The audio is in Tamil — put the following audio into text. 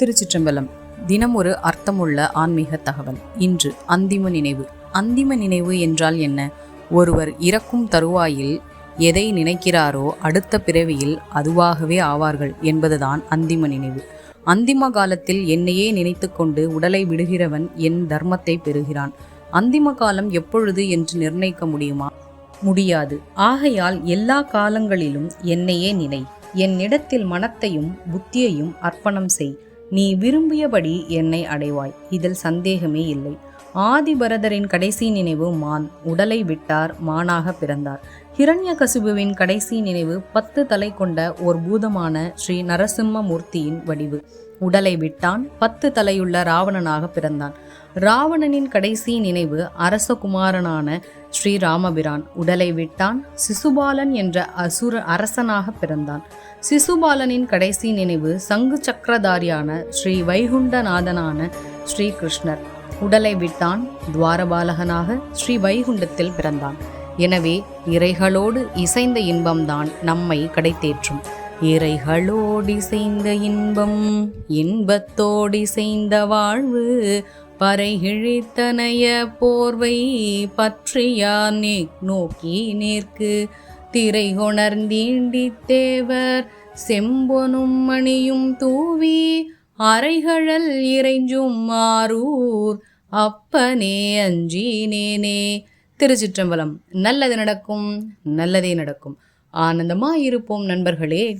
திருச்சிற்றம்பலம். தினம் ஒரு அர்த்தமுள்ள ஆன்மீக தகவல். இன்று அந்திம நினைவு. அந்திம நினைவு என்றால் என்ன? ஒருவர் இறக்கும் தருவாயில் எதை நினைக்கிறாரோ அடுத்த பிறவியில் அதுவாகவே ஆவார்கள் என்பதுதான் அந்திம நினைவு. அந்திம காலத்தில் என்னையே நினைத்துக்கொண்டு உடலை விடுகிறவன் என் தர்மத்தை பெறுகிறான். அந்திம காலம் எப்பொழுது என்று நிர்ணயிக்க முடியுமா? முடியாது. ஆகையால் எல்லா காலங்களிலும் என்னையே நினை. என்னிடத்தில் மனத்தையும் புத்தியையும் அர்ப்பணம் செய். நீ விரும்பியபடி என்னை அடைவாய். இதில் சந்தேகமே இல்லை. ஆதிபரதரின் கடைசி நினைவு மான். உடலை விட்டார் மானாக பிறந்தார். ஹிரண்யகசிபுவின் கடைசி நினைவு பத்து தலை கொண்ட ஓர் பூதமான ஸ்ரீ நரசிம்ம மூர்த்தியின் வடிவு. உடலை விட்டான். பத்து தலையுள்ள ராவணனாக பிறந்தான். ராவணனின் கடைசி நினைவு அரசகுமாரனான ஸ்ரீராமபிரான். உடலை விட்டான். சிசுபாலன் என்ற அசுர அரசனாக பிறந்தான். சிசுபாலனின் கடைசி நினைவு சங்கு சக்கரதாரியான ஸ்ரீ வைகுண்டநாதனான ஸ்ரீ கிருஷ்ணர் உடலை விட்டான். துவாரபாலகனாக ஸ்ரீ வைகுண்டத்தில் பிறந்தான். எனவே இறைகளோடு இசைந்த இன்பம்தான் நம்மை கடைத்தேற்றும். இறைகளோடி இசைந்த இன்பம் இன்பத்தோடி இசைந்த வாழ்வு பறைகிழித்தனைய போர்வை பற்றியார் நோக்கி நேர்க்கு திரை கொணர்ந்தீண்டி தேவர் செம்பொனும் மணியும் தூவி அறைகழல் இறைஞ்சும் மாறூர் அப்பனே அஞ்சினேனே திருச்சிற்றம்பலம். நல்லது நடக்கும் நல்லதே நடக்கும். ஆனந்தமாயிருப்போம் நண்பர்களே.